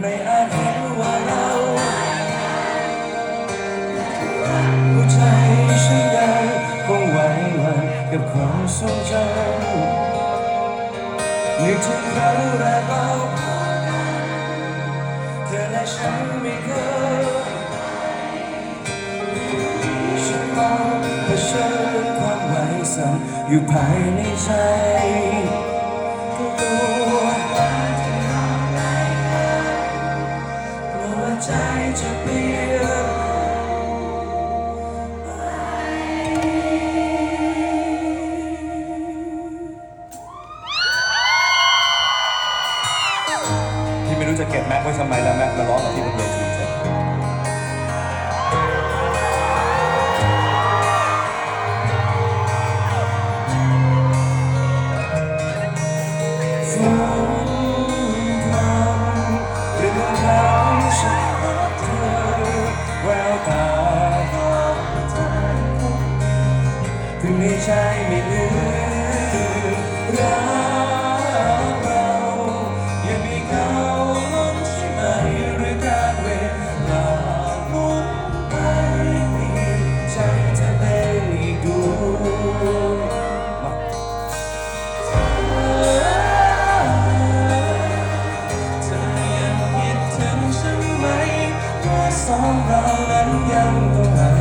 ไม่อาจเห็นว่าเราหัวใจฉันยังคงไหวหวันกับความทรงจำนึกถึงครั้งแรกเราพบกันเธอและฉันไม่เคยฉันต้องเผชิญความไหวสั่นอยู่ภายในใจ พี่ไม่รู้จะเก็บแม็กไว้ทำไมแล้วแม็กมาร้องกับพี่บนเวที ถึงในใจไม่ลืมรักเรายังมีเขาล้นใช่ไหมหรือการเวลาหมุนไปเปดใจจะอได้อีกดวงมาเธอยังคิดถึงฉันไหมว่าสองเรานั้นยังต้องหาง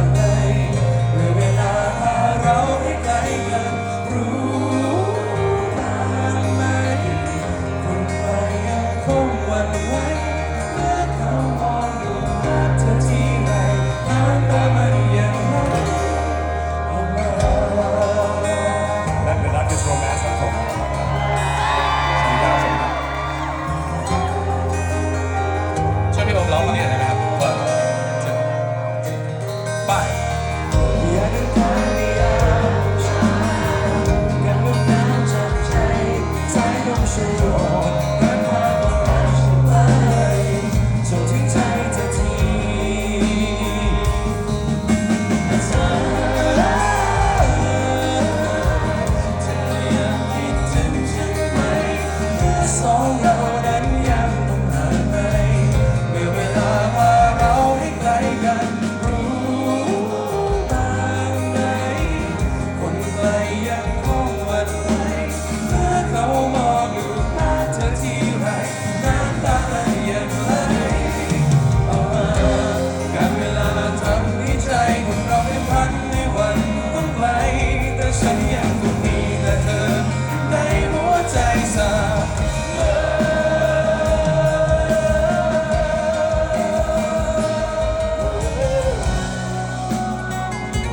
không ngoan